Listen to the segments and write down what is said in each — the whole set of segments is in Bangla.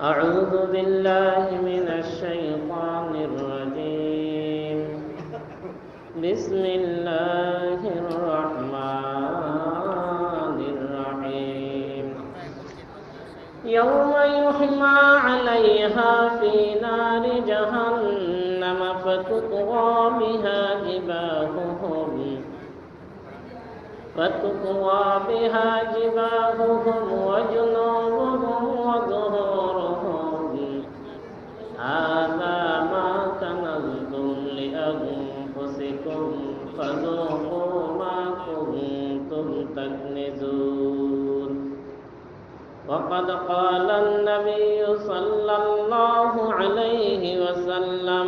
أعوذ بالله من الشيطان الرجيم. بسم الله الرحمن الرحيم. يوم يحمى عليها في نار جهنم فتطغى بها جباههم. فتطوى بها جباههم وجنوبهم وظهورهم وقد قال النبي صلى الله عليه وسلم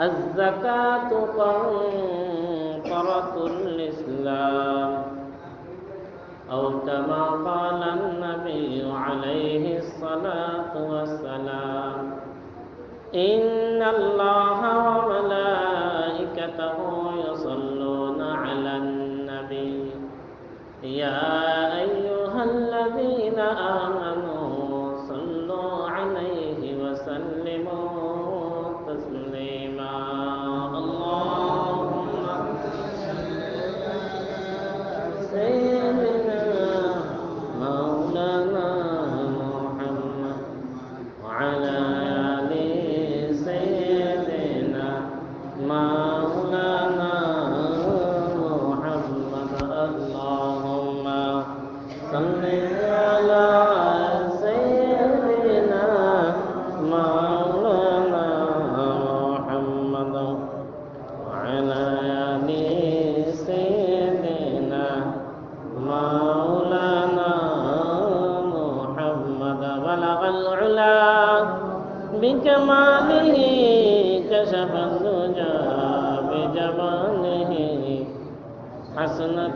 الزكاة قنطرة الإسلام أو كما قال النبي عليه الصلاة والسلام إن الله وملائكته يصلون على النبي. يا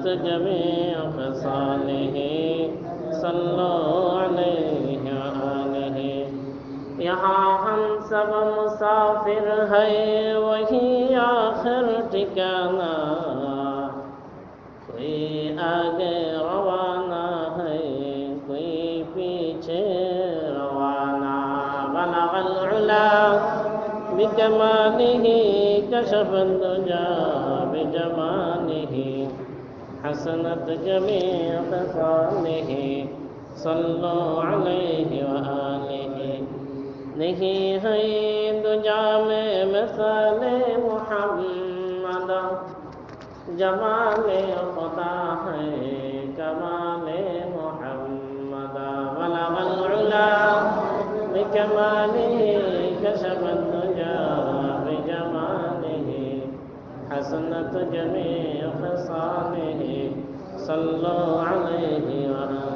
حسنت جميع خصاله صلوا عليه وآله यहाँ हम सब मुसाफिर है वही आखिर ठिकाना कोई आगे रवाना है कोई पीछे रवाना बलग العلا بكماله كشف الدجى حسنت جميع خصاله صلوا عليه وآله नहीं है दुजा में मिसाल मोहम्मद जमाले खुदा है कमाले मोहम्मद बलगल उला بكماله وحسنت جميع خصاله صلوا عليه وآله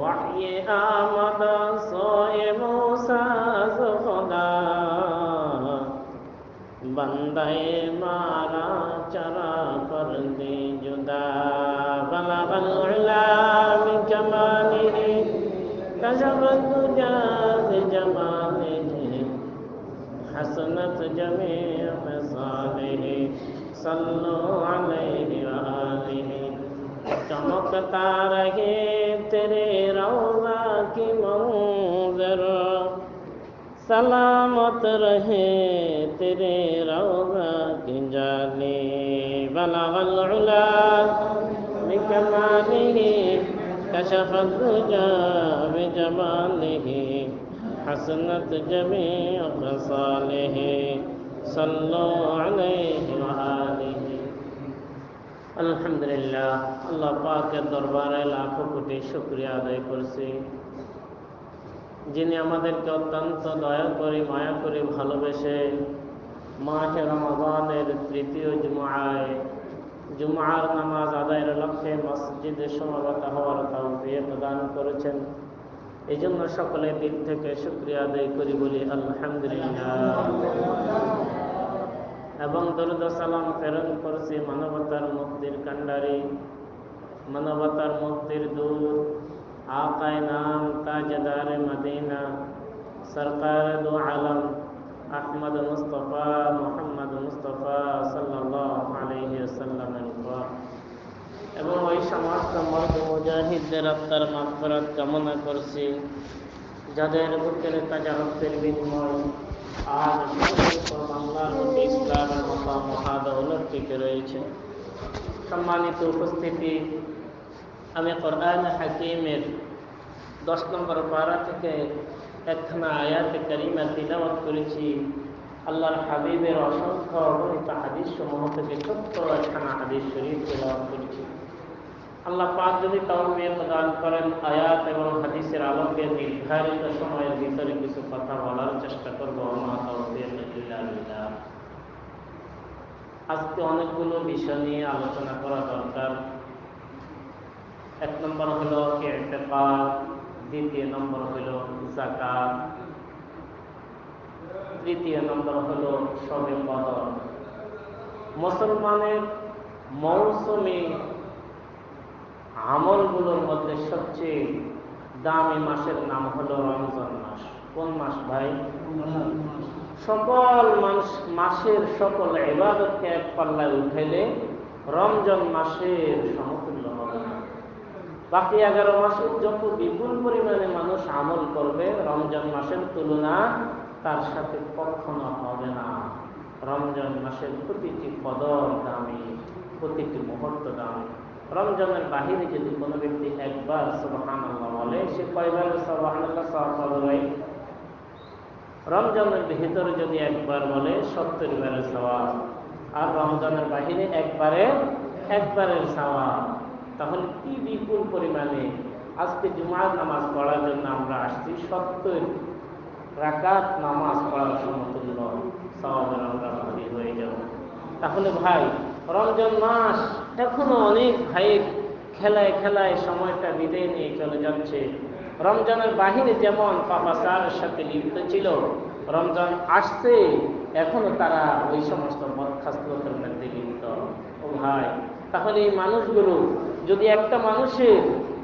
وحي آمد صوئ موسى زغدا بندے مارا چرا پر دی جدا بلغ العلا من كماله كشف الدجا بجماله हसनत जमे अफसाने सल्लो अलैहि चमकता रहे तेरे रौजा की मंजर। सलामत रहे तेरे रौजा की जाने बला वलुला बिकमाले कशफ जा जमाले حسنت جميع خصاله صلوا عليه وآله আলহামদুলিল্লাহ আল্লাহ পাকের দরবারে লাখো কোটি শুক্রিয়া আদায় করছি যিনি আমাদেরকে অত্যন্ত দয়া করে মায়া করে ভালোবেসে মাহে রমাদানের তৃতীয় জুমায় জুমার নামাজ আদায়ের লক্ষ্যে মসজিদে সমাগত হওয়ার তাওফিক প্রদান করেছেন এই জন্য সকলে দিল থেকে শুক্রিয়া আদায় করি বলি আলহামদুলিল্লাহ। এবং দরুদ সালাম প্রেরণ করছি মানবতার মুক্তির কান্ডারি মানবতার মুক্তির দূত আকায় নাম তাজদার মদিনা, সরকার দু আলম, আহমদ মুস্তফা, মোহাম্মদ মুস্তফা সাল্লাহ আলহি সাল্লামের উপর। এবং ওই সমস্ত মর্দ মুজাহিদদের আত্মার মাফরাত কামনা করছি। যাদের বুকের তাজা রক্তের বিনিময় আজ বাংলার মধ্যে ইসলামের মতো মহাদৌলত রয়েছে। সম্মানিত উপস্থিতি, আমি কোরআন হাকিমের দশ নম্বর পারা থেকে একখানা আয়াতে কারিমা তিলাওয়াত করেছি। আল্লাহর হাবিবের অসংখ্য অগণিত হাদিস সমূহ থেকে ছোট্ট একখানা হাদিস শরীফ তিলাওয়াত করেছি। আল্লাহ পাক যদি তৌফিক দান করেন, আয়াত এবং হাদিসের আলোকে নির্ধারিত সময়ের ভিতরে কিছু কথা বলার চেষ্টা করব। আজকে অনেকগুলো বিষয় নিয়ে আলোচনা করা দরকার। এক নম্বর হলো ইতিকাদ দ্বিতীয় নম্বর হলো জাকাত তৃতীয় নম্বর হলো সবে কদর মুসলমানের মৌসুমী আমলগুলোর মধ্যে সবচেয়ে দামি মাসের নাম হলো রমজান মাস। কোন মাস ভাই? সকল মানুষ মাসের সকল এবাদতকে এক পাল্লায় উঠাইলে রমজান মাসের সমতুল্য হবে বাকি এগারো মাসে যত বিপুল পরিমাণে মানুষ আমল করবে, রমজান মাসের তুলনা তার সাথে কখনো হবে না। রমজান মাসের প্রতিটি কদর দামি, প্রতিটি মুহূর্ত দামি। রমজানের বাহিরে যদি কোনো ব্যক্তি একবার সবহান বলে, সে কয়বার সব পাবে রমজানের ভিতরে যদি একবার বলে, সত্তর বারের সওয়াব। আর রমজানের বাহিরে একবারে, একবারের সওয়াব। তাহলে কি বিপুল পরিমাণে আজকে জুমার নামাজ পড়ার জন্য আমরা আসছি? সত্তর রাকাত নামাজ পড়ার সমতুল্য সওয়াবের আমরা হয়ে যাব। তাহলে ভাই রমজান মাস এখনও অনেক ভাই খেলায় খেলায় সময়টা বিদায় নিয়ে চলে যাচ্ছে। রমজানের বাহিরে যেমন পাপাচার সাথে লিপ্ত ছিল, রমজান আসছে, এখনও তারা ওই সমস্ত বদখাস্তর মধ্যে লিপ্ত। ও ভাই, তাহলে এই মানুষগুলো যদি একটা মানুষের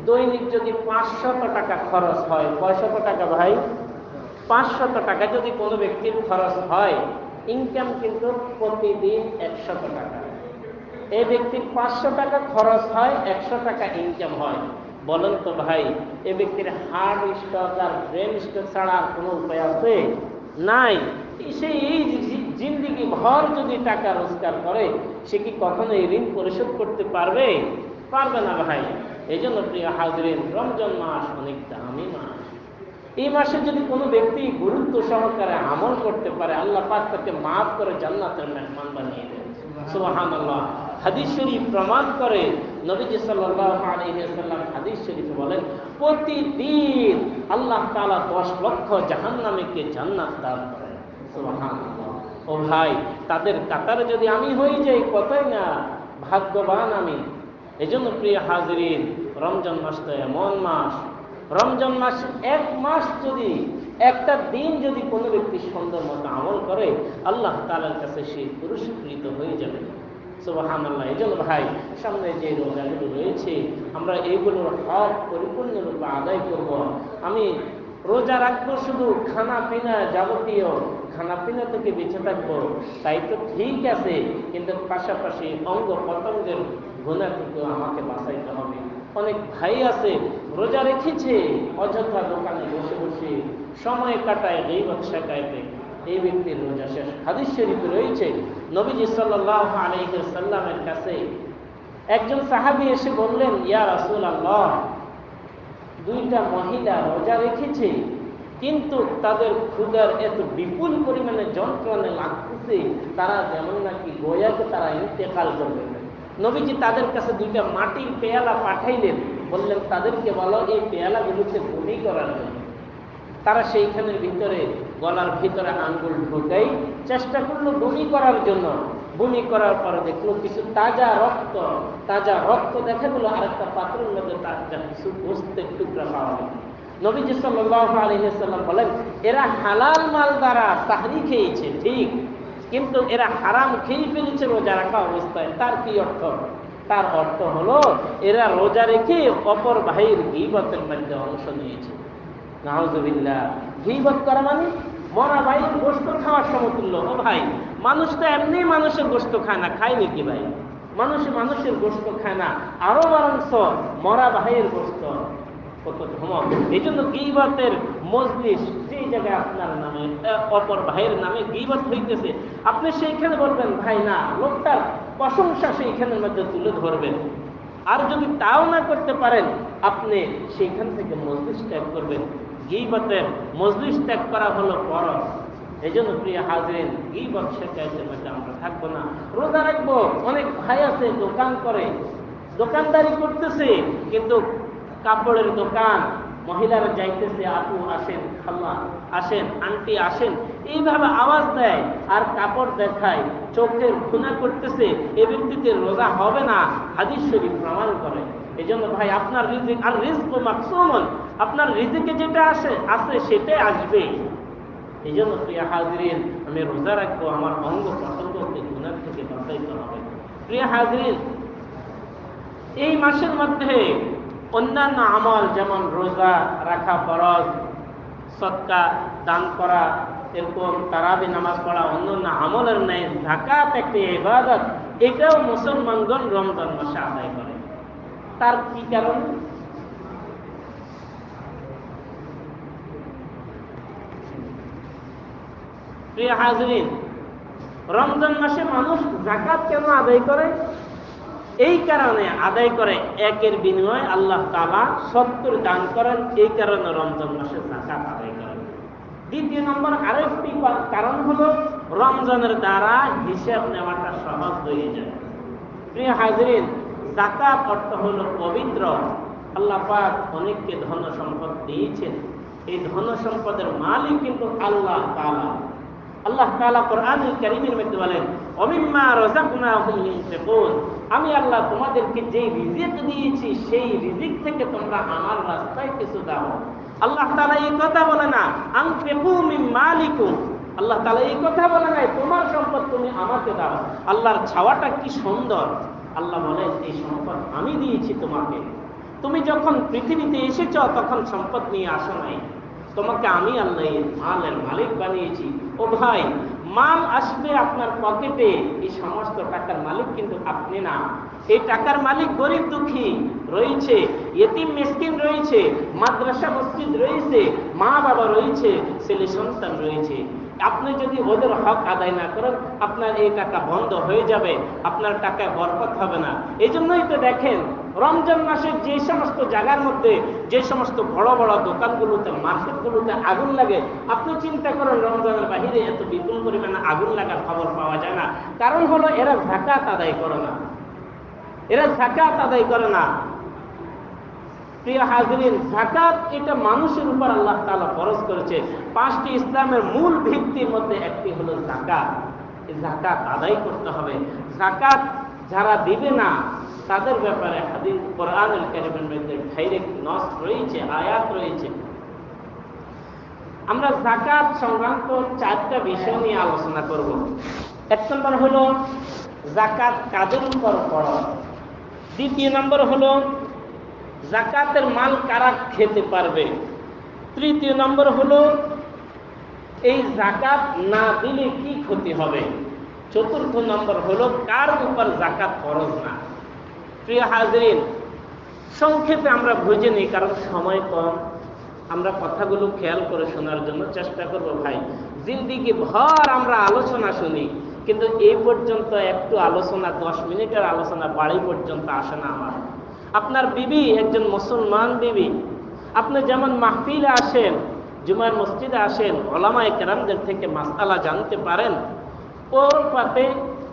দৈনিক যদি পাঁচশত টাকা খরচ হয়, কয়শত টাকা ভাই? পাঁচশত টাকা যদি কোনো ব্যক্তির খরচ হয় ইনকাম কিন্তু প্রতিদিন একশত টাকা। এই ব্যক্তির পাঁচশো টাকা খরচ হয়, একশো টাকা ইনকাম হয়। বলেন তো ভাই এ ব্যক্তির হার্ট স্টক আর ব্রেন স্টক ছাড়া আর কোনো উপায় আছে? নাই। সে এই জিন্দিগি ভর যদি টাকা রোজগার করে, সে কি কখনো এই ঋণ পরিশোধ করতে পারবে? পারবে না ভাই। এই জন্য প্রিয় হাজরিন, রমজান মাস অনেক দামি মাস। এই মাসে যদি কোনো ব্যক্তি গুরুত্ব সহকারে আমল করতে পারে, আল্লাহ পাক তাকে মাফ করে জান্নাতের মেহমান বানিয়ে দেন। আল্লাহ হাদিস শরীফ প্রমাণ করে নবীজি ওয়াসাল্লাম হাদিস শরীফ বলেন, প্রতিদিন আল্লাহ তালা দশ লক্ষ জাহান্নামীকে জান্নাত দান করেন। ও ভাই, তাদের কাতারে যদি আমি হয়ে যাই, কতই না ভাগ্যবান আমি। এজন্য প্রিয় হাজরিন, রমজান মাস তো এমন মাস। রমজান মাস এক মাস যদি, একটা দিন যদি কোনো ব্যক্তি সুন্দর মতো আমল করে, আল্লাহ তালার কাছে সে পুরস্কৃত হয়ে যাবে। সুবাহান আল্লাহ এই জন্য ভাই, সামনে যে রোজাগুলো রয়েছে, আমরা এইগুলোর হক পরিপূর্ণরূপে আদায় করব। আমি রোজা রাখব শুধু খানা পিনা যাবতীয়, খানা পিনা থেকে বেঁচে থাকব, তাই তো ঠিক আছে, কিন্তু পাশাপাশি অঙ্গ পতঙ্গের গুণা থেকে আমাকে বাঁচাইতে হবে। অনেক ভাই আছে, রোজা রেখেছে, অযথা দোকানে বসে বসে সময় কাটায় এই গেইবত শেখাইতে। এই ব্যক্তির রোজা শেষ। হাদিস শরীফে রয়েছে, নবীজি সাল্লাহ আলহিসাল্লামের কাছে একজন সাহাবি এসে বললেন, ইয়া রাসুল আল্লাহ দুইটা মহিলা রোজা রেখেছে, কিন্তু তাদের ক্ষুদার এত বিপুল পরিমাণে যন্ত্রণা লাগতেছে, তারা যেমন নাকি গোয়াকে তারা ইন্তেকাল করবে। নবীজি তাদের কাছে দুইটা মাটির পেয়ালা পাঠাইলেন। বললেন, তাদেরকে বলো, এই পেয়ালাগুলোতে বমি করার জন্য। তারা সেইখানের ভিতরে গলার ভিতরে আঙ্গুল ঢুকাই চেষ্টা করল বমি করার জন্য। বমি করার পরে দেখল কিছু তাজা রক্ত তাজা রক্ত দেখা গেলো আরেকটা পাত্রের মধ্যে তাজা কিছু গোস্তের টুকরা পাওয়া গেল। নবীজি সাল্লাহ আলহিহাল্লাম বলেন, এরা হালাল মাল দ্বারা সাহরি খেয়েছে, ঠিক। কিন্তু এরা হারাম খেয়ে ফেলেছে রোজা রাখা অবস্থায়। তার কি অর্থ? তার অর্থ হলো, এরা রোজা রেখে অপর ভাইয়ের গিবতের মধ্যে অংশ নিয়েছে। নাহজবিল্লা করা মানে মরা ভাইয়ের গোস্ত খাওয়ার সমতুল্য। ও ভাই, মানুষ তো এমনি মানুষের গোস্ত খায় না, খায় নাকি ভাই? মানুষ মানুষের গোস্ত খায় না, আরও মরা ভাইয়ের গোস্ত কত ধমক। এই জন্য মজলিস যেই জায়গায় আপনার নামে অপর ভাইয়ের নামে গিবত হইতেছে, আপনি সেইখানে বলবেন, ভাই না, লোকটার প্রশংসা সেইখানের মধ্যে তুলে ধরবেন। আর যদি তাও না করতে পারেন, আপনি সেইখান থেকে মজলিস ত্যাগ করবেন। গিবতের মজলিস ত্যাগ করা হলো ফরজ। এই জন্য প্রিয় হাজরিন, গিবত শেখাইতে মধ্যে আমরা থাকব না। রোজা রাখব, অনেক ভাই আছে দোকান করে, দোকানদারি করতেছে, কিন্তু কাপড়ের দোকান, মহিলারা যাইতেছে, আপু আসেন খাল্লা আসেন, আন্টি আসেন, এইভাবে আওয়াজ দেয় আর কাপড় দেখায়, চোখের খুনা করতেছে, এ ব্যক্তিতে রোজা হবে না, হাদিস শরীফ প্রমাণ করে। এই জন্য ভাই, আপনার রিজিক, আর রিস্ক মাকসুমন আপনার রিজিকে যেটা আসে আছে সেটাই আসবে। এই জন্য প্রিয় হাজরিন, আমি রোজা রাখব, আমার অঙ্গ প্রত্যঙ্গকে গুণার থেকে বাঁচাইতে হবে। প্রিয় হাজরিন, এই মাসের মধ্যে অন্যান্য আমল, যেমন রোজা রাখা ফরজ সৎকা দান করা, এরকম তারাবি নামাজ পড়া, অন্যান্য আমলের নেই জাকাত একটি ইবাদত, এটাও মুসলমানগণ রমজান মাসে আদায় করে। তার কি কারণ প্রিয় হাজরিন, রমজান মাসে মানুষ জাকাত কেন আদায় করে? এই কারণে আদায় করে একের বিনিময়ে আল্লাহ তালা সত্তর দান করেন, এই কারণে রমজান মাসে জাকাত আদায় করেন। দ্বিতীয় নম্বর আরেকটি কারণ হলো রমজানের দ্বারা হিসাব নেওয়াটা সহজ হয়ে যায়। প্রিয় হাজরিন জাকাত অর্থ হলো পবিত্র। আল্লাহ পাক অনেককে ধন সম্পদ দিয়েছেন। এই ধন সম্পদের মালিক কিন্তু আল্লাহ তাআলা। আল্লাহ তাআলা কোরআনুল কারীমের মধ্যে বলেন, অমিম্মা ইউনফিকুন আমি আল্লাহ তোমাদেরকে যেই রিজিক দিয়েছি, সেই রিজিক থেকে তোমরা আমার রাস্তায় কিছু দাও। আল্লাহ তালা এই কথা বলে না, আনফিকু মিন মালিকুম। আল্লাহ তাআলা এই কথা বলে নাই, তোমার সম্পদ তুমি আমাকে দাও। আল্লাহর ছাওয়াটা কি সুন্দর। আল্লাহ বলেন এই সম্পদ আমি দিয়েছি তোমাকে। তুমি যখন পৃথিবীতে এসেছ, তখন সম্পদ নিয়ে আসো নাই। তোমাকে আমি আল্লাহ মালের মালিক বানিয়েছি। ও ভাই, মাল আসবে আপনার পকেটে। এই সমস্ত টাকার মালিক কিন্তু আপনি না। এই টাকার মালিক গরিব দুঃখী রয়েছে এতিম মিসকিন রয়েছে, মাদ্রাসা মসজিদ রয়েছে মা বাবা রয়েছে, ছেলে সন্তান রয়েছে। আপনি যদি ওদের হক আদায় না করেন, আপনার এই টাকা বন্ধ হয়ে যাবে, আপনার টাকায় বরকত হবে না। এই জন্যই তো দেখেন, রমজান মাসের যে সমস্ত জায়গার মধ্যে, যে সমস্ত বড় বড় দোকানগুলোতে, মার্কেটগুলোতে আগুন লাগে, আপনি চিন্তা করেন রমজানের বাহিরে এত বিপুল পরিমাণে আগুন লাগার খবর পাওয়া যায় না। কারণ হলো, এরা জাকাত আদায় করে না। এরা জাকাত আদায় করে না। প্রিয় হাজরিন জাকাত এটা মানুষের উপর আল্লাহ তাআলা ফরজ করেছে। পাঁচটি ইসলামের মূল ভিত্তির মধ্যে একটি হলো জাকাত জাকাত আদায় করতে হবে। জাকাত যারা দিবে না, তাদের ব্যাপারে ডাইরেক্ট নস রয়েছে, আয়াত রয়েছে। আমরা জাকাত সংক্রান্ত চারটা বিষয় নিয়ে আলোচনা করব। এক নম্বর হলো জাকাত কাদের উপর পড়া দ্বিতীয় নম্বর হলো জাকাতের মাল কারা খেতে পারবে? তৃতীয় নম্বর হলো, এই জাকাত না দিলে কি ক্ষতি হবে? চতুর্থ নম্বর হলো, কার উপর জাকাত ফরজ না? প্রিয় হাজরিন, সংক্ষেপে আমরা বুঝে নিই, কারণ সময় কম। আমরা কথাগুলো খেয়াল করে শোনার জন্য চেষ্টা করব ভাই। জিন্দিগি ভর আমরা আলোচনা শুনি, কিন্তু এই পর্যন্ত একটু আলোচনা, দশ মিনিটের আলোচনা বাড়ি পর্যন্ত আসে না আমার। আপনার বিবি একজন মুসলমান বিবি। আপনি যেমন মাহফিলে আসেন, জুমার মসজিদে আসেন ওলামা একরামদের থেকে মাসালা জানতে পারেন ওর পাতে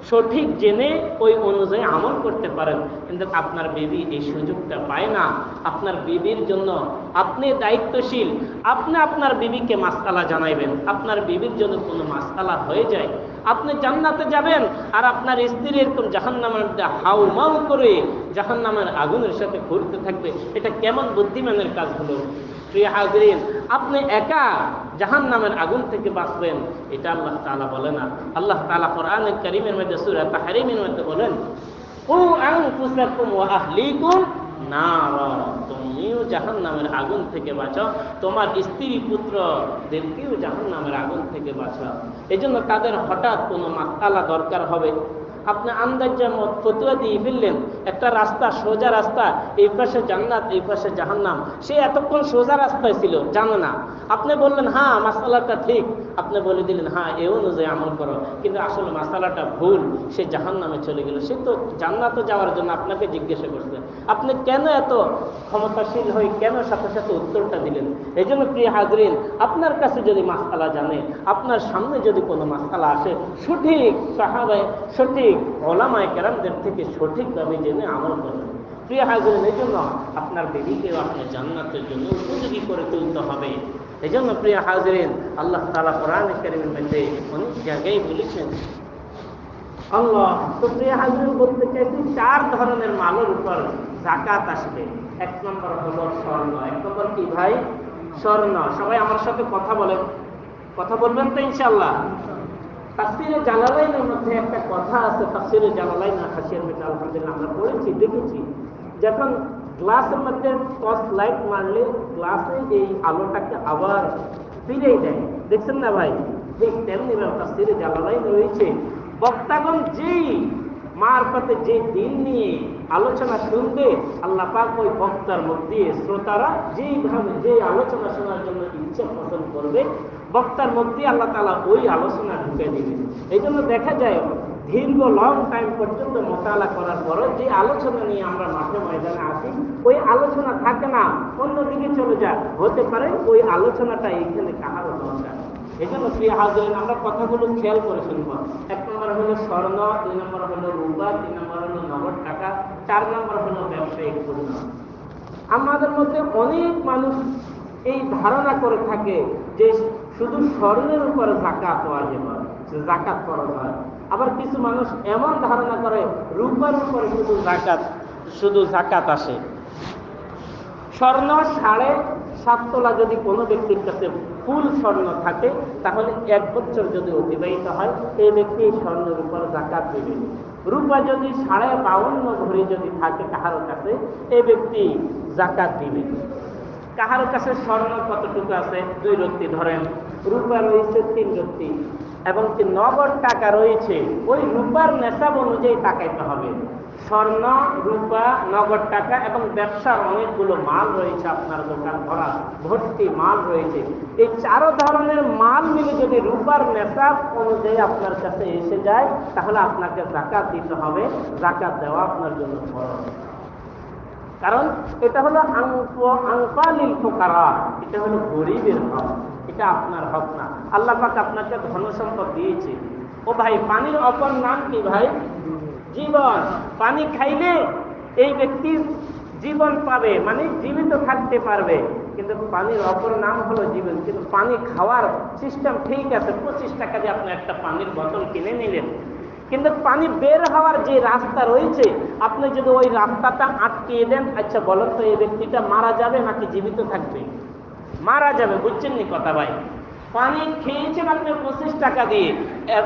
সঠিক জেনে ওই অনুযায়ী আমল করতে পারেন। কিন্তু আপনার বিবি এই সুযোগটা পায় না। আপনার বিবির জন্য আপনি দায়িত্বশীল। আপনি আপনার বিবিকে মাসালা জানাইবেন। আপনার বিবির জন্য কোনো মাসালা হয়ে যায়। আপনি জান্নাতে যাবেন আর আপনার স্ত্রী এরকম জাহান্নামের হাউ মাউ করে জাহান্নামের আগুনের সাথে ঘুরতে থাকবে। এটা কেমন বুদ্ধিমানের কাজ হলো প্রিয় হাজরিন, আপনি একা জাহান নামের আগুন থেকে বাঁচবেন, এটা আল্লাহ তালা বলে না। আল্লাহ তালা কোরআনের কারীমের মধ্যে সূরা তাহরিমের মধ্যে বলেন ও আনফুসাকুম ওয়া আহলিকুম নারা তুমিও জাহান নামের আগুন থেকে বাঁচাও তোমার স্ত্রী পুত্রদেরকেও জাহান নামের আগুন থেকে বাঁচাও। এই জন্য তাদের হঠাৎ কোনো মাসালা দরকার হবে। আপনি আন্দাজ মত ফতুয়া দিয়ে ফেললেন, একটা রাস্তা, সোজা রাস্তা, এই পাশে জান্নাত, এই পাশে জাহান্নাম। সে এতক্ষণ সোজা রাস্তায় ছিল, জানে না। আপনি বললেন হ্যাঁ মাসালাটা ঠিক। আপনি বলে দিলেন হ্যাঁ এ অনুযায়ী আমল করো। কিন্তু আসলে মাসালাটা ভুল, সে জাহান্নামে চলে গেল। সে তো জান্নাতে যাওয়ার জন্য আপনাকে জিজ্ঞাসা করছে। আপনি কেন এত ক্ষমতাশীল হয়ে কেন সাথে সাথে উত্তরটা দিলেন? এই জন্য প্রিয় হাজরিন, আপনার কাছে যদি মাসালা জানে, আপনার সামনে যদি কোনো মাসালা আসে, সঠিক সাহাবায় সঠিক ওলামায় কেরামদের থেকে সঠিকভাবে জেনে আমল করবেন প্রিয় হাজরিন, এই জন্য আপনার বেবিকেও আপনি জান্নাতের জন্য উপযোগী করে তুলতে হবে। এই জন্য প্রিয় হাজরিন, আল্লাহ তালা কোরআন কারিমের মধ্যে অনেক জায়গায় বলেছেন, আল্লাহ, তো প্রিয় হাজরিন বলতে চাইছি চার ধরনের মালের উপর জাকাত আসবে। এক নম্বর হলো স্বর্ণ, এক নম্বর কি ভাই? স্বর্ণ। সবাই আমার সাথে কথা বলেন। কথা বলবেন তো ইনশাল্লাহ তাফসিরে জালালাইনের মধ্যে একটা কথা আছে, তাফসিরে জালালাইন হাসিয়ার মধ্যে আলহামদুলিল্লাহ আমরা পড়েছি, দেখেছি। যখন গ্লাসের মধ্যে টর্চ লাইট মারলে গ্লাসে এই আলোটাকে আবার ফিরেই দেয়। দেখছেন না ভাই? ঠিক তেমনি তাফসিরে জালালাইন রয়েছে। বক্তাগণ যেই মারফতে যে দিন নিয়ে আলোচনা শুনবে, আল্লাহ পাক ওই বক্তার মধ্যে শ্রোতারা যেইভাবে যে আলোচনা শোনার জন্য ইচ্ছা পোষণ করবে, বক্তার মধ্যে আল্লাহ তালা ওই আলোচনা ঢুকে দিবে। এই জন্য দেখা যায়, দীর্ঘ লং টাইম পর্যন্ত মোকালা করার পরও যে আলোচনা নিয়ে আমরা মাঠে ময়দানে আসি, ওই আলোচনা থাকে না, অন্যদিকে চলে যায়। হতে পারে ওই আলোচনাটা এইখানে কাহারও দরকার। এই জন্য প্রিয় আমরা কথাগুলো খেয়াল করে শুনব। এক নম্বর হলো স্বর্ণ, দুই নম্বর হলো রূপা, তিন নম্বর হলো নগদ টাকা, চার নম্বর হলো ব্যবসায়িক পণ্য। আমাদের মধ্যে অনেক মানুষ এই ধারণা করে থাকে যে শুধু স্বর্ণের উপরে জাকাত ওয়াজিব হয় জাকাত ফরজ হয় আবার কিছু মানুষ এমন ধারণা করে, রূপার উপরে শুধু জাকাত শুধু জাকাত আসে। স্বর্ণ সাড়ে সাত তোলা যদি কোনো ব্যক্তির কাছে ফুল স্বর্ণ থাকে, তাহলে এক বছর যদি অতিবাহিত হয় এই ব্যক্তি এই স্বর্ণের উপর জাকাত দেবে। রূপা যদি সাড়ে বাউন্ন ভরি যদি থাকে কাহারো কাছে, এই ব্যক্তি জাকাত দিবে। কাহারো কাছে স্বর্ণ কতটুকু আছে? দুই রক্তি ধরেন। রূপা রয়েছে তিন রত্তি। এবং কি নগদ টাকা রয়েছে, ওই রূপার নেশাব অনুযায়ী তাকাইতে হবে। স্বর্ণ, রূপা, নগদ টাকা এবং ব্যবসার অনেকগুলো মাল রয়েছে আপনার দোকান ভরা ভর্তি মাল রয়েছে। এই চারো ধরনের মাল মিলে যদি রূপার নেশাব অনুযায়ী আপনার কাছে এসে যায়, তাহলে আপনাকে জাকাত দিতে হবে। জাকাত দেওয়া আপনার জন্য খরচ কারণ এটা হলো আংকালিল ফোকারা, এটা হলো গরিবের হক। এটা আপনার হক না। আল্লাহ পাক আপনাকে ধন সম্পদ দিয়েছে। ও ভাই, পানির অপর নাম কি ভাই? জীবন। পানি খাইলে এই ব্যক্তির জীবন পাবে মানে জীবিত থাকতে পারবে। কিন্তু পানির অপর নাম হলো জীবন। কিন্তু পানি খাওয়ার সিস্টেম ঠিক আছে, পঁচিশ টাকা দিয়ে আপনি একটা পানির বোতল কিনে নিলেন। কিন্তু পানি বের হওয়ার যে রাস্তা রয়েছে, আপনি যদি ওই রাস্তাটা আটকিয়ে দেন আচ্ছা বলেন তো এই ব্যক্তিটা মারা যাবে নাকি জীবিত থাকবে? মারা যাবে, বুঝছেন নি কথা ভাই? পানি খেয়েছেন আপনি পঁচিশ টাকা দিয়ে।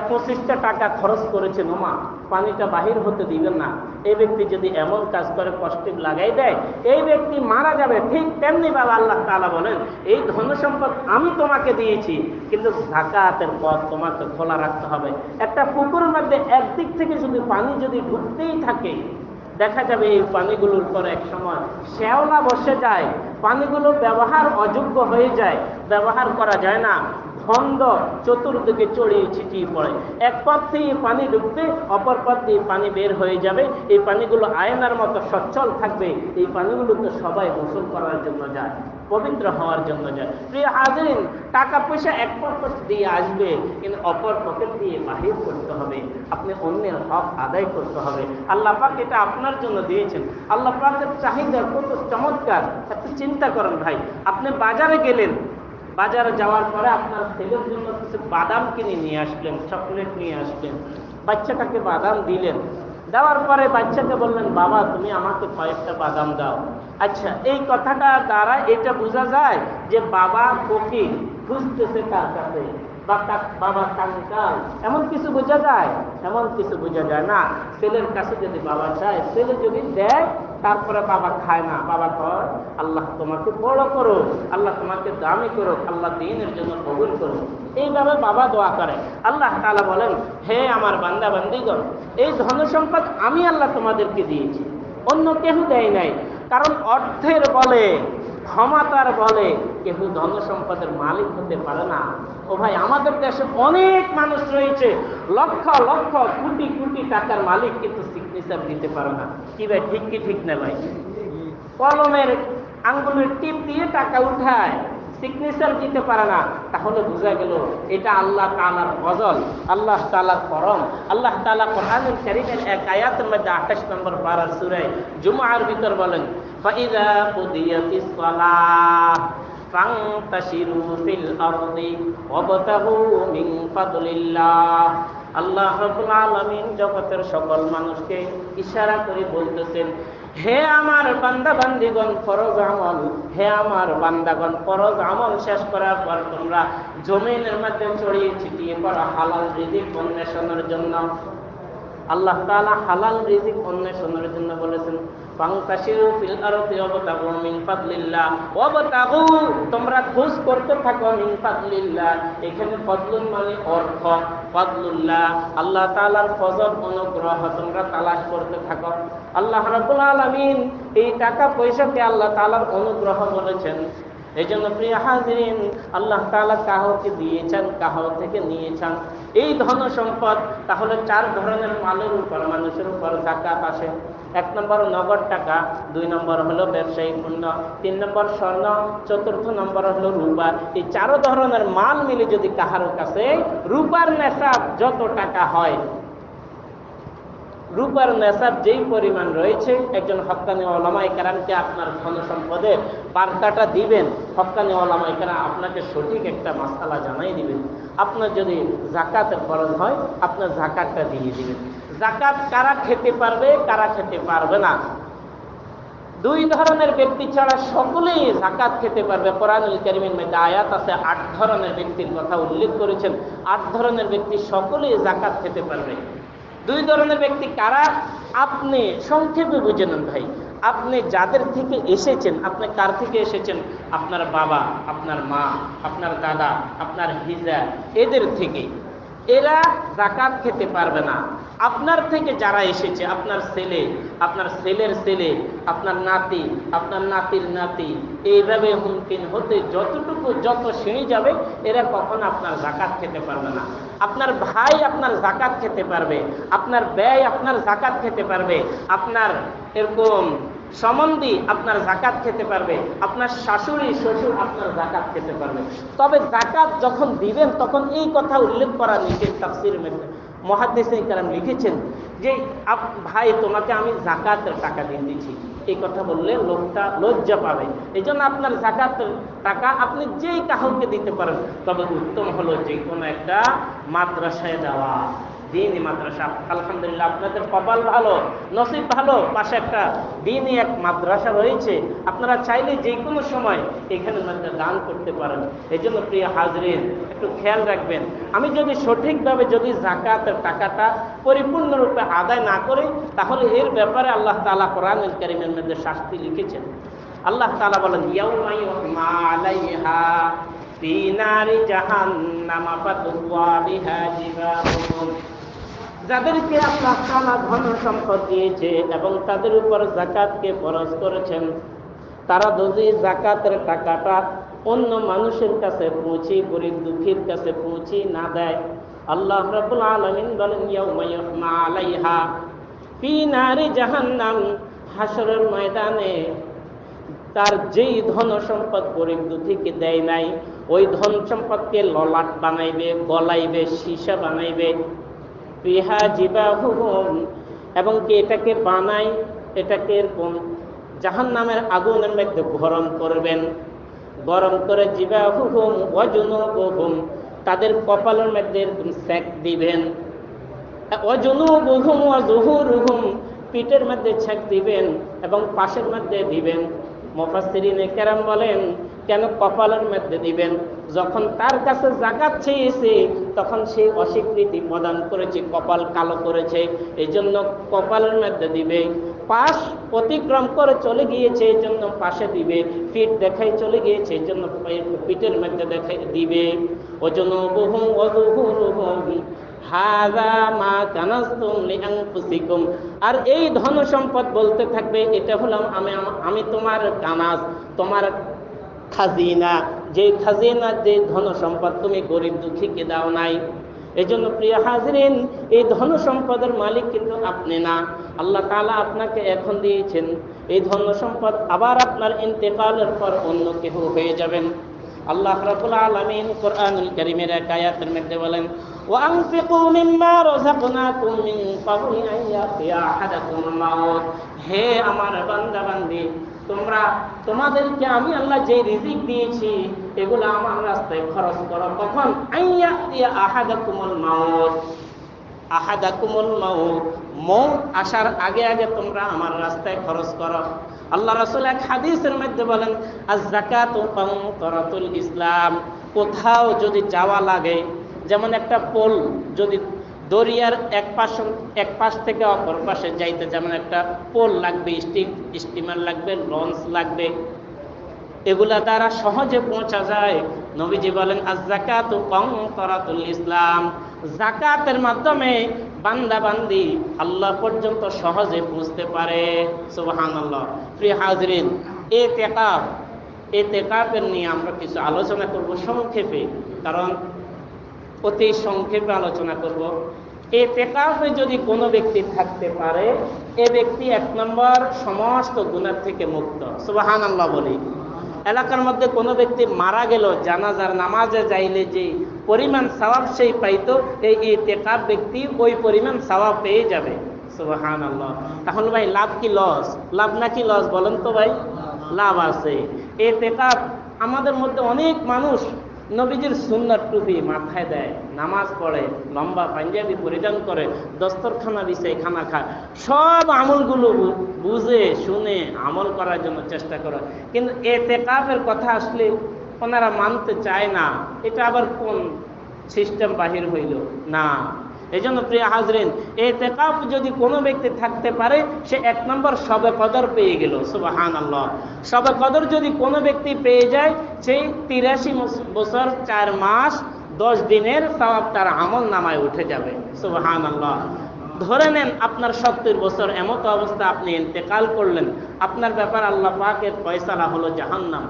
পঁচিশটা টাকা খরচ করেছেন ওমা পানিটা বাহির হতে দিবেন না। এই ব্যক্তি যদি এমন কাজ করে, কষ্টে লাগাই দেয়, এই ব্যক্তি মারা যাবে। ঠিক তেমনি বাবা আল্লাহ তালা বলেন, এই ধন সম্পদ আমি তোমাকে দিয়েছি, কিন্তু জাকাতের পথ তোমাকে খোলা রাখতে হবে। একটা পুকুরের মধ্যে একদিক থেকে যদি পানি যদি ঢুকতেই থাকে দেখা যাবে এই পানিগুলোর পর এক সময়। শ্যাওলা বসে যায় পানিগুলো ব্যবহার অযোগ্য হয়ে যায়, ব্যবহার করা যায় না। খন্ড চতুর্দিকে চড়িয়ে ছিটিয়ে পড়ে। এক পথ দিয়ে পানি ঢুকবে, অপর পথ দিয়ে পানি বের হয়ে যাবে। এই পানিগুলো আয়নার মতো সচ্ছল থাকবে। এই পানিগুলো তো সবাই গোসল করার জন্য যায়, পবিত্র হওয়ার জন্য যায়। প্রিয় হাজরিন, টাকা পয়সা এক পকেট দিয়ে আসবে, কিন্তু অপর পকেট দিয়ে বাহির করতে হবে। আপনি অন্যের হক আদায় করতে হবে। আল্লাহ পাক এটা আপনার জন্য দিয়েছেন। আল্লাহ পাকের চাহিদা কত চমৎকার, একটু চিন্তা করেন ভাই। আপনি বাজারে গেলেন বাজারে যাওয়ার পরে আপনার ছেলের জন্য কিছু বাদাম কিনে নিয়ে আসলেন চকলেট নিয়ে আসলেন, বাচ্চাটাকে বাদাম দিলেন। দেওয়ার পরে বাচ্চাকে বললেন, বাবা, তুমি আমাকে কয়েকটা বাদাম দাও। আচ্ছা এই কথাটা দ্বারা এটা বোঝা যায় যে বাবা ফকির খুঁজতেছে কার কাছে। বা বাবা কাঙ্কাল এমন কিছু বোঝা যায়? এমন কিছু বোঝা যায় না। ছেলের কাছে যদি বাবা চায়, ছেলে যদি দেয়, তারপরে বাবা খায় না। বাবা কয়, আল্লাহ তোমাকে বড় করো আল্লাহ তোমাকে দামি করো আল্লাহ দিনের জন্য কবুল করো এইভাবে বাবা দোয়া করে। আল্লাহ তাআলা বলেন, হে আমার বান্দা বান্দিগণ, এই ধন সম্পদ আমি আল্লাহ তোমাদেরকে দিয়েছি। অন্য কেউ দেয় নাই। কারণ অর্থের বলে ক্ষমতার বলে কেউ ধন সম্পদের মালিক হতে পারে না। ও ভাই, আমাদের দেশে অনেক মানুষ রয়েছে, লক্ষ লক্ষ, কোটি কোটি টাকার মালিক কিন্তু সিগনেচার দিতে পারে না। কি ভাই, ঠিক কি ঠিক না ভাই? কলমের আঙ্গুলের টিপ দিয়ে টাকা উঠায় সিগনেচার দিতে পারে না। তাহলে বোঝা গেল এটা আল্লাহ তাআলার ফজল আল্লাহ তাআলার করম। আল্লাহ তালা কোরআনুল কারীমের এক আয়াতের মধ্যে 28 নম্বর পারার সূরায় জুমার ভিতর বলেন ফাইদা কুদিয়াতিস সালাহ ফান্তাশিরু ফিল আরদি ওয়াবতাগু মিন ফাদলিল্লাহ আল্লাহ রাব্বুল আলামিন জগতের সকল মানুষকে ইশারা করে বলতেছেন, হে আমার বান্দা বান্দিগণ ফরজ আমল, হে আমার বান্দাগণ, ফরজ আমল শেষ করার পর তোমরা জমিনের মধ্যে ছড়িয়ে ছিটিয়ে পড়া হালাল রিজিক অন্বেষণের জন্য। আল্লাহ তাআলা হালাল রিজিক অন্বেষণের জন্য বলেছেন ফিল আরদি ওয়াবতাগু মিন ফাদলিল্লাহ। ওয়াবতাগু, তোমরা খোঁজ করতে থাকো মিন ফাদলিল্লাহ। এখানে ফজলুন মানে অর্থ। ফাদলুল্লাহ, আল্লাহ তাআলার ফজল অনুগ্রহ, তোমরা তালাশ করতে থাকো। আল্লাহ রাব্বুল আলামিন এই টাকা পয়সাকে আল্লাহ তাআলার অনুগ্রহ বলেছেন। এই জন্য প্রিয় হাজিরিন, আল্লাহ তাআলা কাহকে দিয়েছেন কাহ থেকে নিয়েছেন। এই ধন সম্পদ, তাহলে চার ধরনের মালের উপর, মানুষের উপর জাকাত আসে। এক নম্বর নগদ টাকা, দুই নম্বর হলো ব্যবসায়ী পণ্য, তিন নম্বর স্বর্ণ, চতুর্থ নম্বর হলো রূপা। এই চারো ধরনের মাল মিলে যদি কাহারো কাছে, রূপার নেশাব যত টাকা হয় রূপার নেশাব যেই পরিমাণ রয়েছে, একজন হকানি ওলামাই কারামকে আপনার ধন সম্পদের বার্তাটা দিবেন, হকানি ওলামাই কারাম আপনাকে সঠিক একটা মশালা জানাই দিবেন। আপনার যদি জাকাতের খরচ হয়, আপনার জাকাতটা দিয়ে দিবেন। জাকাত কারা খেতে পারবে, কারা খেতে পারবে না? দুই ধরনের ব্যক্তি ছাড়া সকলেই জাকাত খেতে পারবে। কোরআনুল কারিমের মধ্যে আয়াত আছে, আট ধরনের ব্যক্তির কথা উল্লেখ করেছেন। আট ধরনের ব্যক্তি সকলেই জাকাত খেতে পারবে। দুই ধরনের ব্যক্তি কারা? আপনি সংক্ষেপে বুঝে নেন ভাই। আপনি যাদের থেকে এসেছেন, আপনি কার থেকে এসেছেন? আপনার বাবা, আপনার মা, আপনার দাদা, আপনার হিজা এদের থেকে। এরা জাকাত খেতে পারবে না। আপনার থেকে যারা এসেছে, আপনার ছেলে, আপনার ছেলের ছেলে, আপনার নাতি, আপনার নাতির নাতি, এইভাবে হুমকিন হতে যতটুকু, যত শ্রেণি যাবে, এরা কখন আপনার জাকাত খেতে পারবে না। আপনার ভাই আপনার জাকাত খেতে পারবে, আপনার ব্যয় আপনার জাকাত খেতে পারবে, আপনার এরকম সম্বন্ধী আপনার জাকাত খেতে পারবে, আপনার শাশুড়ি, শ্বশুর আপনার জাকাত খেতে পারবে। তবে জাকাত যখন দিবেন, তখন এই কথা উল্লেখ করা নিচে তাফসির মহাদেশে কারণ লিখেছেন যে ভাই, তোমাকে আমি জাকাতের টাকা দিয়ে দিচ্ছি। এই কথা বললে লোকটা লজ্জা পাবে। এই জন্য আপনার জাকাতের টাকা আপনি যেই কাহকে দিতে পারেন, তবে উত্তম হলো যে কোনো একটা মাদ্রাসায় দেওয়া দিনই মাদ্রাসা। আলহামদুলিল্লাহ, আপনাদের কপাল ভালো, নসিব ভালো, পাশে একটা দিনই এক মাদ্রাসা রয়েছে। আপনারা চাইলে যে কোনো সময় এখানে মধ্যে দান করতে পারেন। এই জন্য প্রিয় হাজরিন, একটু খেয়াল রাখবেন। আমি যদি সঠিকভাবে যদি জাকাতের টাকাটা পরিপূর্ণরূপে আদায় না করি, তাহলে এর ব্যাপারে আল্লাহ তালা কোরআন কারিমের মধ্যে শাস্তি লিখেছেন। আল্লাহ তালা বলেন নারি জাহান্নামা ফাতুওয়া বিহা জিবাহুম। যাদেরকে আল্লাহ তাআলা ধন সম্পদ দিয়েছে এবং তাদের উপর জাকাতকে ফরজ করেছেন, তারা যদি জাকাতের টাকাটা অন্য মানুষের কাছে পৌঁছে, গরিব দুঃখীর কাছে পৌঁছে না দেয়, আল্লাহ রাব্বুল আলামিন বলেন আলাইহা ফি নারি জাহান্নাম হাসরের ময়দানে তার যেই ধন সম্পদ গরিব দুঃখীকে দেয় নাই, ওই ধন সম্পদকে ললাট বানাইবে, গলাইবে, সীসা বানাইবে বিহা জিবাহুম এবং কি এটাকে বানাই, এটাকে এরকম জাহান নামের আগুনের মধ্যে গরম করবেন। গরম করে জিবাহুম অজুনুবহুম তাদের কপালের মধ্যে এরকম সেক দিবেন। অজুনুবহুম অজুহুরুহুম পিঠের মধ্যে ছেক দিবেন এবং পাশের মধ্যে দিবেন। মুফাসসিরিনে কেরাম বলেন কেন কপালের মধ্যে দিবেন? যখন তার কাছে জাকাত চেয়েছে, তখন সে অস্বীকৃতি প্রদান করেছে, কপাল কালো করেছে এই জন্য কপালের মধ্যে দিবে। পাশ অতিক্রম করে চলে গিয়েছে এই জন্য পাশে দিবে। পিঠ দেখাই চলে গিয়েছে এই জন্য পিঠের মধ্যে দেখাই দিবে। ওজন লিআনফুসিকুম। আর এই ধন সম্পদ বলতে থাকবে, এটা হলাম আমি আমি তোমার কানাজ তোমার খাজিনা। যে খাজিনা, যে ধন সম্পদ তুমি গরিব দুঃখীকে দাও নাই। এই জন্য প্রিয় হাজরিন, এই ধন সম্পদের মালিক কিন্তু আপনি না। আল্লাহ তালা আপনাকে এখন দিয়েছেন। এই ধন সম্পদ আবার আপনার ইন্তেকালের পর অন্য কেহ হয়ে যাবেন। আল্লাহ রাব্বুল আলামিন কোরআনুল কারীমের এক আয়াতের মধ্যে বলেন وأنفقوا مما رزقناكم من قبل أن يأتي أحدكم الموت হে আমার বান্দা বান্দি তোমরা তোমাদেরকে আমি আল্লাহ যে রিজিক দিয়েছি এগুলো আমার রাস্তায় খরচ করো কখন আইয়া দিয়া আহাদাকুমুল মাউত আহাদাকুমুল মাউত মৌত আসার আগে আগে তোমরা আমার রাস্তায় খরচ করো আল্লাহ রসুল এক হাদিসের মধ্যে বলেন আর জাকাত করাতুল ইসলাম। কোথাও যদি যাওয়া লাগে, যেমন একটা পোল যদি দরিয়ার এক পাশ এক পাশ থেকে অপর পাশে যাইতে, যেমন একটা পোল লাগবে স্টিম স্টিমার লাগবে, লঞ্চ লাগবে, এগুলা দ্বারা সহজে পৌঁছা যায়। নবীজি বলেন আজ জাকাত কম করাতুল ইসলাম। জাকাতের মাধ্যমে বান্দা বান্দি আল্লাহ পর্যন্ত সহজে পৌঁছতে পারে। সুবাহান আল্লাহ প্রিয় হাজরিন এ তেকাপ এ তেকাপের নিয়ে আমরা কিছু আলোচনা করব সংক্ষেপে, কারণ অতি সংক্ষেপে আলোচনা করব। এই পেকাফে যদি কোনো ব্যক্তি থাকতে পারে, এ ব্যক্তি এক নম্বর সমস্ত গুণার থেকে মুক্ত। সুবাহান আল্লাহ বলি। এলাকার মধ্যে কোনো ব্যক্তি মারা গেল, জানাজার নামাজে যাইলে যে পরিমাণ স্বভাব সেই পাইত, এই ইতেকাব ব্যক্তি ওই পরিমাণ স্বভাব পেয়ে যাবে। সুবাহান তাহলে ভাই, লাভ কি লস লাভ নাকি লস বলেন তো ভাই? লাভ আছে। এই তেকাব আমাদের মধ্যে অনেক মানুষ নবীজির সুন্নার টুপি মাথায় দেয়, নামাজ পড়ে, লম্বা পাঞ্জাবি পরিধান করে, দস্তরখানা বিষয় খানা খায়। সব আমলগুলো বুঝে, শুনে আমল করার জন্য চেষ্টা করে। কিন্তু এতে কাপের কথা আসলে ওনারা মানতে চায় না। এটা আবার কোন সিস্টেম বাহির হইল? না। এই জন্য প্রিয় হাজরিন, এই তেকাফ যদি কোনো ব্যক্তি থাকতে পারে, সে এক নম্বর সবে কদর পেয়ে গেল সুবাহান আল্লাহ সবে কদর যদি কোনো ব্যক্তি পেয়ে যায়, সেই তিরাশি বছর, চার মাস, দশ দিনের সওয়াব তার আমল নামায় উঠে যাবে সুবাহান আল্লাহ ধরে নেন আপনার সত্তর বছর এমতো অবস্থা আপনি ইন্তেকাল করলেন, আপনার ব্যাপার আল্লাহ পাকের ফয়সালা হলো জাহান্নাম।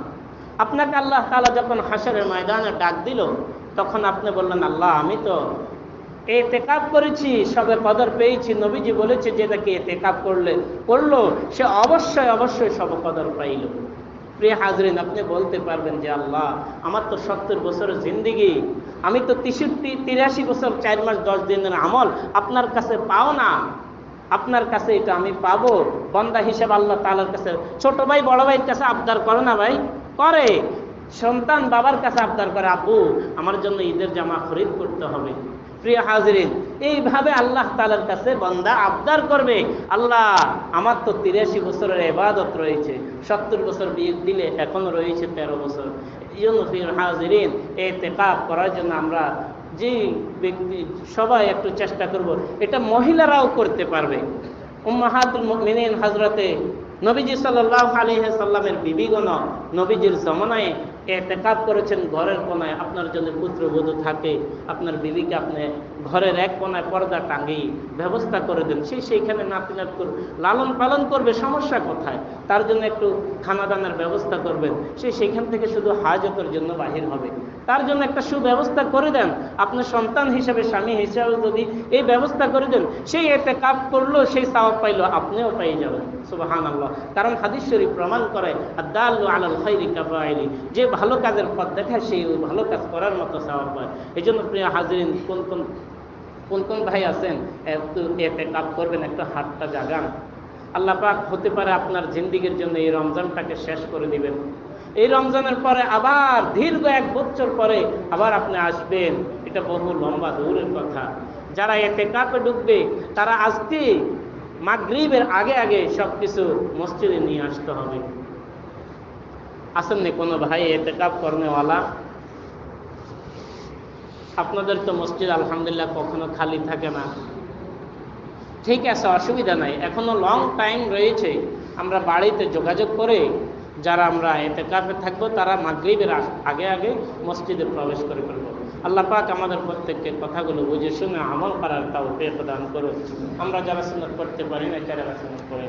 আপনাকে আল্লাহ তাআলা যখন হাসরের ময়দানে ডাক দিল, তখন আপনি বললেন, আল্লাহ, আমি তো এতেকাব করেছি, সবে কদর পেয়েছি। নবীজি বলেছে যে তাকে এতেকাব করলে, করল, সে অবশ্যই অবশ্যই সব কদর পাইল। প্রিয় হাজরিন, আপনি বলতে পারবেন যে আল্লাহ, আমার তো সত্তর বছরের জিন্দিগি, আমি তো তেষট্টি, তিরাশি বছর, চার মাস, দশ দিনের আমল, আপনার কাছে পাও না। আপনার কাছে এটা আমি পাবো। বন্দা হিসেব আল্লাহ তালার কাছে, ছোট ভাই, বড় ভাইয়ের কাছে আবদার করে না ভাই? করে। সন্তান বাবার কাছে আবদার করে, আব্বু, আমার জন্য ঈদের জামা খরিদ করতে হবে। প্রিয় হাজরিন, এইভাবে আল্লাহ তালার কাছে বন্দা আবদার করবে। আল্লাহ, আমার তো তিরাশি বছরের এবাদত রয়েছে, সত্তর বছর বিয়ে দিলে এখনও রয়েছে তেরো বছর। প্রিয় হাজরিন এই তেকাপ করার জন্য আমরা যে ব্যক্তি, সবাই একটু চেষ্টা করব, এটা মহিলারাও করতে পারবে। উম্মাহাতুল হজরতে নবীজি সাল্লাহ আলিহ সাল্লামের বিবিগণ নবীজির জমানায় এতেকাপ করেছেন, ঘরের কোনায় আপনার জন্য পুত্রবধূ থাকে, আপনার বিবিকে আপনি ঘরের এক কোনায় পর্দা টাঙ্গি ব্যবস্থা করে দেন। সে সেইখানে নাতি নাত লালন পালন করবে, সমস্যা কোথায়? তার জন্য একটু খানা দানার ব্যবস্থা করবেন। সে সেইখান থেকে শুধু হাজতের জন্য বাহির হবে। তার জন্য একটা সুব্যবস্থা করে দেন। আপনার সন্তান হিসেবে, স্বামী হিসেবে যদি এই ব্যবস্থা করে দেন সেই এতে কাপ করল, সেই সাওয়াব পাইলো, আপনিও পেয়ে যাবেন। সুবাহান আল্লাহ কারণ হাদিস শরীফ প্রমাণ করে আদাল্লু আলাল খাইরি কাফাইলি। যে ভালো কাজের পথ দেখায় সেই ভালো কাজ করার মতো সাওয়াব পায় এই জন্য প্রিয় হাজিরিন, কোন কোন কোন কোন ভাই আছেন, একটু এতে কাপ করবেন, একটু হাতটা জাগান। আল্লাহ পাক হতে পারে আপনার জিন্দিগির জন্য এই রমজানটাকে শেষ করে দিবেন। এই রমজানের পরে আবার দীর্ঘ এক বছর পরে আবার আপনি আসবেন। এটা বহু লম্বা দূরের কথা। যারা এতে কাপে ঢুকবে তারা আজকে মাগরিবের আগে আগে সব কিছু মসজিদে নিয়ে আসতে হবে। আসেননি কোনো ভাই এতে কাপ কর্মেওয়ালা। আপনাদের তো মসজিদ আলহামদুলিল্লাহ কখনো খালি থাকে না। ঠিক আছে, অসুবিধা নাই। এখনও লং টাইম রয়েছে আমরা বাড়িতে যোগাযোগ করে যারা আমরা এতে কাপে থাকব, তারা মাগরীবের আগে আগে মসজিদে প্রবেশ করে ফেলব। আল্লাহ পাক আমাদের প্রত্যেককে কথাগুলো বুঝে শুনে আমল করার তাও প্রদান করুন আমরা যারা সুন্দর করতে পারি না যারা সুন্দর করে